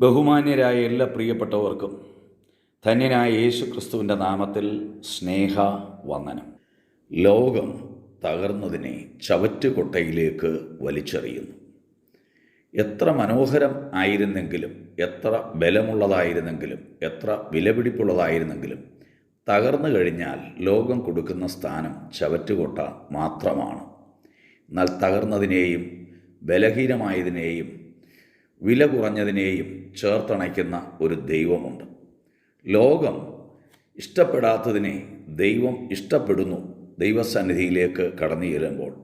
ബഹുമാന്യരായ എല്ലാ പ്രിയപ്പെട്ടവർക്കും ധന്യനായ യേശു ക്രിസ്തുവിന്റെ നാമത്തിൽ സ്നേഹ വന്ദനം. ലോകം തകർന്നതിനെ ചവറ്റുകൊട്ടയിലേക്ക് വലിച്ചെറിയുന്നു. എത്ര മനോഹരം ആയിരുന്നെങ്കിലും എത്ര ബലമുള്ളതായിരുന്നെങ്കിലും എത്ര വിലപിടിപ്പുള്ളതായിരുന്നെങ്കിലും തകർന്നു കഴിഞ്ഞാൽ ലോകം കൊടുക്കുന്ന സ്ഥാനം ചവറ്റുകൊട്ട മാത്രമാണ്. എന്നാൽ തകർന്നതിനെയും ബലഹീനമായതിനെയും വില കുറഞ്ഞതിനെയും ചേർത്തണയ്ക്കുന്ന ഒരു ദൈവമുണ്ട്. ലോകം ഇഷ്ടപ്പെടാത്തതിനെ ദൈവം ഇഷ്ടപ്പെടുന്നു. ദൈവസന്നിധിയിലേക്ക് കടന്നു ചെല്ലുമ്പോൾ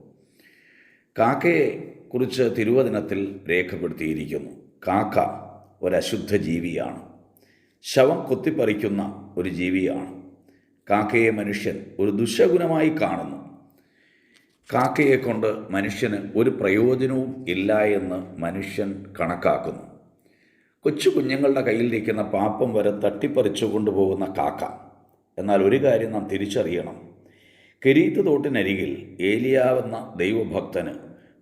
കാക്കയെ കുറിച്ച് തിരുവചനത്തിൽ രേഖപ്പെടുത്തിയിരിക്കുന്നു. കാക്ക ഒരശുദ്ധ ജീവിയാണ്. ശവം കൊത്തിപ്പറിക്കുന്ന ഒരു ജീവിയാണ്. കാക്കയെ മനുഷ്യൻ ഒരു ദുശഗുണമായി കാണുന്നു. കാക്കയെ കൊണ്ട് മനുഷ്യന് ഒരു പ്രയോജനവും ഇല്ല എന്ന് മനുഷ്യൻ കണക്കാക്കുന്നു. കൊച്ചു കുഞ്ഞുങ്ങളുടെ കയ്യിലിരിക്കുന്ന പാപ്പം വരെ തട്ടിപ്പറിച്ചു കൊണ്ടുപോകുന്ന കാക്ക. എന്നാൽ ഒരു കാര്യം നാം തിരിച്ചറിയണം. കെരീത്ത് തോട്ടിനരികിൽ ഏലിയാവെന്ന ദൈവഭക്തന്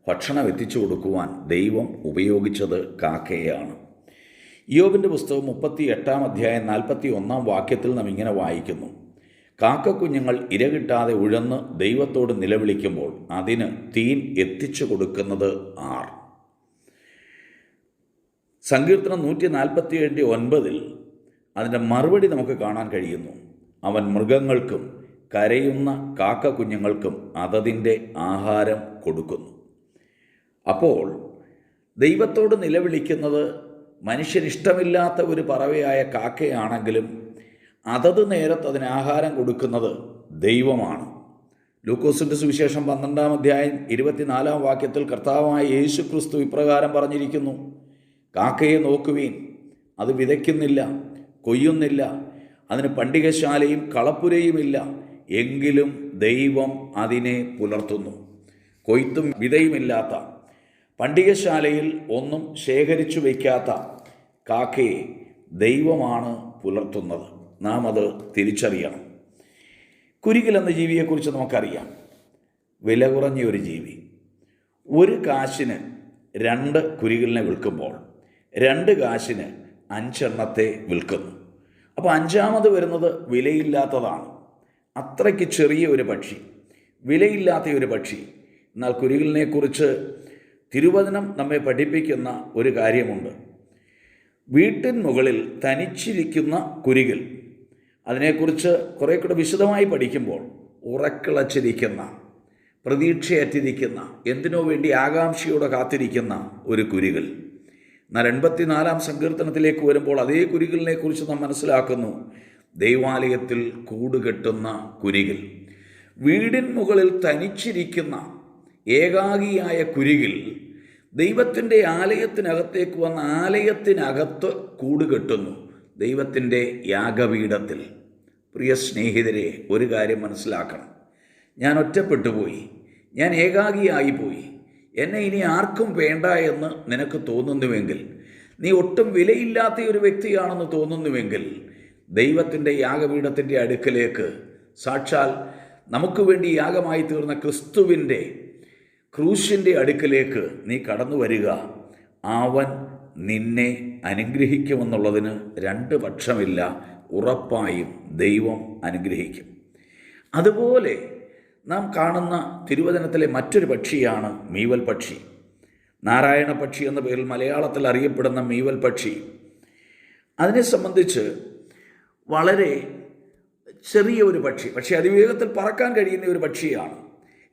ഭക്ഷണം എത്തിച്ചു കൊടുക്കുവാൻ ദൈവം ഉപയോഗിച്ചത് കാക്കയെയാണ്. യോബിന്റെ പുസ്തകം മുപ്പത്തി എട്ടാം അധ്യായം നാൽപ്പത്തി ഒന്നാം വാക്യത്തിൽ നാം ഇങ്ങനെ വായിക്കുന്നു. കാക്കക്കുഞ്ഞുങ്ങൾ ഇര കിട്ടാതെ ഉഴന്ന് ദൈവത്തോട് നിലവിളിക്കുമ്പോൾ അതിന് തീൻ എത്തിച്ചു കൊടുക്കുന്നത് ആർ. സങ്കീർത്തനം നൂറ്റി നാൽപ്പത്തി ഏഴിന്റെ ഒൻപതിൽ അതിന്റെ മറുപടി നമുക്ക് കാണാൻ കഴിയുന്നു. അവൻ മൃഗങ്ങൾക്കും കരയുന്ന കാക്ക കുഞ്ഞുങ്ങൾക്കും അതതിന്റെ ആഹാരം കൊടുക്കുന്നു. അപ്പോൾ ദൈവത്തോട് നിലവിളിക്കുന്നത് മനുഷ്യനിഷ്ടമില്ലാത്ത ഒരു പറവയായ കാക്കയാണെങ്കിലും അതത് നേരത്ത് അതിന് ആഹാരം കൊടുക്കുന്നത് ദൈവമാണ്. ലൂക്കോസിന്റെ സുവിശേഷം പന്ത്രണ്ടാം അധ്യായം ഇരുപത്തിനാലാം വാക്യത്തിൽ കർത്താവായ യേശു ക്രിസ്തു ഇപ്രകാരം പറഞ്ഞിരിക്കുന്നു. കാക്കയെ നോക്കുവീൻ. അത് വിതയ്ക്കുന്നില്ല കൊയ്യുന്നില്ല. അതിന് പണ്ടികശാലയും കളപ്പുരയുമില്ല. എങ്കിലും ദൈവം അതിനെ പുലർത്തുന്നു. കൊയ്ത്തും വിതയുമില്ലാത്ത. പണ്ടികശാലയിൽ ഒന്നും ശേഖരിച്ചു വയ്ക്കാത്ത കാക്കയെ ദൈവമാണ് പുലർത്തുന്നത്. നാം അത് തിരിച്ചറിയണം. കുരുകിൽ എന്ന ജീവിയെക്കുറിച്ച് നമുക്കറിയാം. വില കുറഞ്ഞ ഒരു ജീവി. ഒരു കാശിന് രണ്ട് കുരുകിലിനെ വിൽക്കുമ്പോൾ രണ്ട് കാശിന് അഞ്ചെണ്ണത്തെ വിൽക്കുന്നു. അപ്പോൾ അഞ്ചാമത് വരുന്നത് വിലയില്ലാത്തതാണ്. അത്രയ്ക്ക് ചെറിയ ഒരു പക്ഷി. വിലയില്ലാത്ത ഒരു പക്ഷി. എന്നാൽ കുരുകിലിനെക്കുറിച്ച് തിരുവചനം നമ്മെ പഠിപ്പിക്കുന്ന ഒരു കാര്യമുണ്ട്. വീട്ടിൻ മുകളിൽ തനിച്ചിരിക്കുന്ന കുരുകിൽ അതിനെക്കുറിച്ച് കുറേ കൂടെ വിശദമായി പഠിക്കുമ്പോൾ ഉറക്കിളച്ചിരിക്കുന്ന പ്രതീക്ഷയറ്റിരിക്കുന്ന എന്തിനോ വേണ്ടി ആകാംക്ഷയോടെ കാത്തിരിക്കുന്ന ഒരു കുരുകൾ എന്നാൽ എൺപത്തിനാലാം സങ്കീർത്തനത്തിലേക്ക് വരുമ്പോൾ അതേ കുരുകളിനെ കുറിച്ച് നാം മനസ്സിലാക്കുന്നു. ദൈവാലയത്തിൽ കൂടുകെട്ടുന്ന കുരുകിൽ വീടിൻ മുകളിൽ തനിച്ചിരിക്കുന്ന ഏകാഗിയായ കുരുകിൽ ദൈവത്തിന്റെ ആലയത്തിനകത്തേക്ക് വന്ന ആലയത്തിനകത്ത് കൂടുകെട്ടുന്നു ദൈവത്തിന്റെ യാഗപീഠത്തിൽ. പ്രിയ സ്നേഹിതരെ ഒരു കാര്യം മനസ്സിലാക്കണം. ഞാൻ ഒറ്റപ്പെട്ടു പോയി ഞാൻ ഏകാഗിയായി പോയി. എന്നെ ഇനി ആർക്കും വേണ്ട എന്ന് നിനക്ക് തോന്നുന്നുവെങ്കിൽ നീ ഒട്ടും വിലയില്ലാത്ത ഒരു വ്യക്തിയാണെന്ന് തോന്നുന്നുവെങ്കിൽ ദൈവത്തിന്റെ യാഗപീഠത്തിന്റെ അടുക്കലേക്ക് സാക്ഷാൽ നമുക്ക് വേണ്ടി യാഗമായി തീർന്ന ക്രിസ്തുവിന്റെ ക്രൂശിന്റെ അടുക്കലേക്ക് നീ കടന്നു വരിക. അവൻ നിന്നെ അനുഗ്രഹിക്കുമെന്നുള്ളതിന് രണ്ട് പക്ഷമില്ല ഉറപ്പായും ദൈവം അനുഗ്രഹിക്കും. അതുപോലെ നാം കാണുന്ന തിരുവചനത്തിലെ മറ്റൊരു പക്ഷിയാണ് മീവൽ പക്ഷി. നാരായണ പക്ഷി എന്ന പേരിൽ മലയാളത്തിൽ അറിയപ്പെടുന്ന മീവൽ പക്ഷി. അതിനെ സംബന്ധിച്ച് വളരെ ചെറിയ ഒരു പക്ഷി പക്ഷേ അതിവേഗത്തിൽ പറക്കാൻ കഴിയുന്ന ഒരു പക്ഷിയാണ്.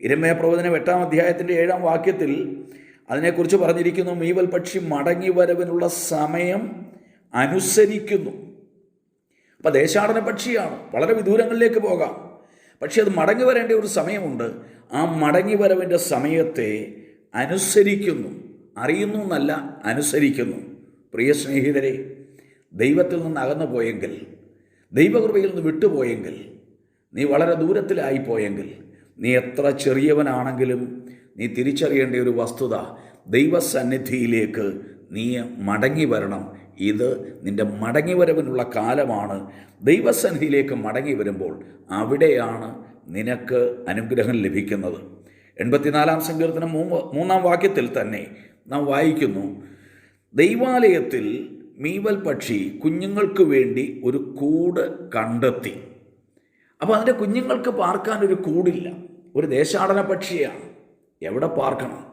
ഇരമയ പ്രവചനം എട്ടാം അധ്യായത്തിന്റെ ഏഴാം വാക്യത്തിൽ അതിനെക്കുറിച്ച് പറഞ്ഞിരിക്കുന്നു മീവൽ പക്ഷി മടങ്ങി വരവിനുള്ള സമയം അനുസരിക്കുന്നു. അപ്പം ദേശാടന പക്ഷിയാണ്. വളരെ വിദൂരങ്ങളിലേക്ക് പോകാം. പക്ഷെ അത് മടങ്ങി വരേണ്ട ഒരു സമയമുണ്ട്. ആ മടങ്ങി വരവിന്റെ സമയത്തെ അനുസരിക്കുന്നു. അറിയുന്നു എന്നല്ല അനുസരിക്കുന്നു. പ്രിയ സ്നേഹിതരെ ദൈവത്തിൽ നിന്ന് അകന്നു പോയെങ്കിൽ ദൈവകൃപയിൽ നിന്ന് വിട്ടുപോയെങ്കിൽ നീ വളരെ ദൂരത്തിലായി പോയെങ്കിൽ നീ എത്ര ചെറിയവനാണെങ്കിലും നീ തിരിച്ചറിയേണ്ട ഒരു വസ്തുത ദൈവസന്നിധിയിലേക്ക് നീ മടങ്ങി വരണം. ഇത് നിന്റെ മടങ്ങി വരവിനുള്ള കാലമാണ്. ദൈവസന്നിധിയിലേക്ക് മടങ്ങി വരുമ്പോൾ അവിടെയാണ് നിനക്ക് അനുഗ്രഹം ലഭിക്കുന്നത്. എൺപത്തിനാലാം സങ്കീർത്തനം മൂന്നാം വാക്യത്തിൽ തന്നെ നാം വായിക്കുന്നു ദൈവാലയത്തിൽ മീവൽ പക്ഷി കുഞ്ഞുങ്ങൾക്ക് വേണ്ടി ഒരു കൂട് കണ്ടെത്തി. അപ്പോൾ അതിന്റെ കുഞ്ഞുങ്ങൾക്ക് പാർക്കാൻ ഒരു കൂടില്ല. ഒരു ദേശാടന പക്ഷിയാണ്. എവിടെ പാർക്കണം?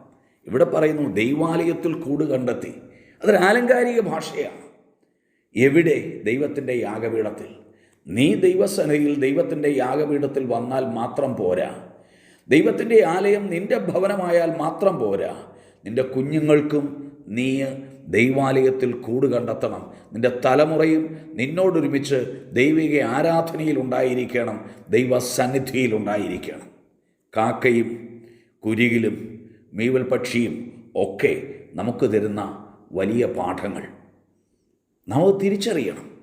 ഇവിടെ പറയുന്നു ദൈവാലയത്തിൽ കൂട് കണ്ടെത്തി. അതൊരു ആലങ്കാരിക ഭാഷയാണ്. എവിടെ ദൈവത്തിന്റെ യാഗപീഠത്തിൽ? നീ ദൈവസനയിൽ ദൈവത്തിന്റെ യാഗപീഠത്തിൽ വന്നാൽ മാത്രം പോരാ. ദൈവത്തിന്റെ ആലയം നിന്റെ ഭവനമായാൽ മാത്രം പോരാ. നിന്റെ കുഞ്ഞുങ്ങൾക്കും നീ ദൈവാലയത്തിൽ കൂട് കണ്ടെത്തണം. നിന്റെ തലമുറയും നിന്നോടൊരുമിച്ച് ദൈവിക ആരാധനയിൽ ഉണ്ടായിരിക്കണം. ദൈവസന്നിധിയിൽ ഉണ്ടായിരിക്കണം. കാക്കയും കുരുകിലും മീവൽ പക്ഷിയും ഒക്കെ നമുക്ക് തരുന്ന വലിയ പാഠങ്ങൾ. നാം അത് തിരിച്ചറിയണം.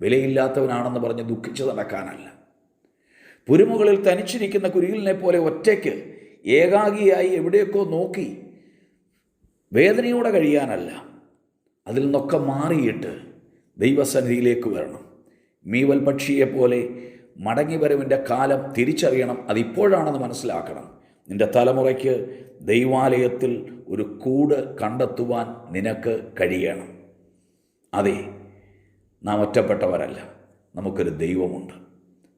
വിലയില്ലാത്തവനാണെന്ന് പറഞ്ഞ് ദുഃഖിച്ച് നടക്കാനല്ല. പുരുമുകളിൽ തനിച്ചിരിക്കുന്ന കുരുകിലിനെ പോലെ ഒറ്റയ്ക്ക് ഏകാഗിയായി എവിടെയൊക്കെ നോക്കി വേദനയോടെ കഴിയാനല്ല. അതിൽ നിന്നൊക്കെ മാറിയിട്ട് ദൈവസന്നിധിയിലേക്ക് വരണം. മീവൽ പക്ഷിയെ പോലെ മടങ്ങിവരവിന്റെ കാലം തിരിച്ചറിയണം. അതിപ്പോഴാണെന്ന് മനസ്സിലാക്കണം. നിന്റെ തലമുറയ്ക്ക് ദൈവാലയത്തിൽ ഒരു കൂട് കണ്ടെത്തുവാൻ നിനക്ക് കഴിയണം. അതെ നാം ഒറ്റപ്പെട്ടവരല്ല. നമുക്കൊരു ദൈവമുണ്ട്.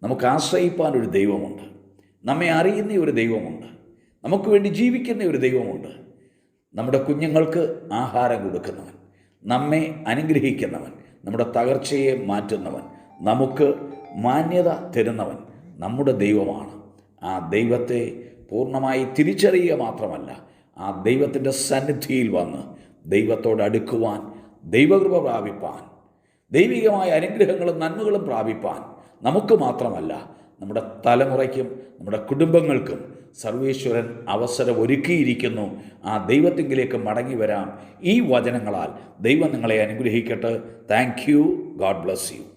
നമുക്ക് ആശ്രയിപ്പാൻ ഒരു ദൈവമുണ്ട്. നമ്മെ അറിയുന്ന ഒരു ദൈവമുണ്ട്. നമുക്ക് വേണ്ടി ജീവിക്കുന്ന ഒരു ദൈവമുണ്ട്. നമ്മുടെ കുഞ്ഞുങ്ങൾക്ക് ആഹാരം കൊടുക്കുന്നവൻ നമ്മെ അനുഗ്രഹിക്കുന്നവൻ നമ്മുടെ തകർച്ചയെ മാറ്റുന്നവൻ നമുക്ക് മാന്യത തരുന്നവൻ നമ്മുടെ ദൈവമാണ്. ആ ദൈവത്തെ പൂർണമായി തിരിച്ചറിയുക മാത്രമല്ല ആ ദൈവത്തിന്റെ സന്നിധിയിൽ വന്ന് ദൈവത്തോട് അടുക്കുവാൻ ദൈവകൃപ പ്രാപിപ്പാൻ ദൈവികമായ അനുഗ്രഹങ്ങളും നന്മകളും പ്രാപിപ്പാൻ നമുക്ക് മാത്രമല്ല നമ്മുടെ തലമുറയ്ക്കും നമ്മുടെ കുടുംബങ്ങൾക്കും സർവേശ്വരൻ അവസരം ഒരുക്കിയിരിക്കുന്നു. ആ ദൈവത്തിങ്കിലേക്ക് മടങ്ങി വരാം ഈ വചനങ്ങളാൽ. ദൈവം നിങ്ങളെ അനുഗ്രഹിക്കട്ടെ. Thank you God bless you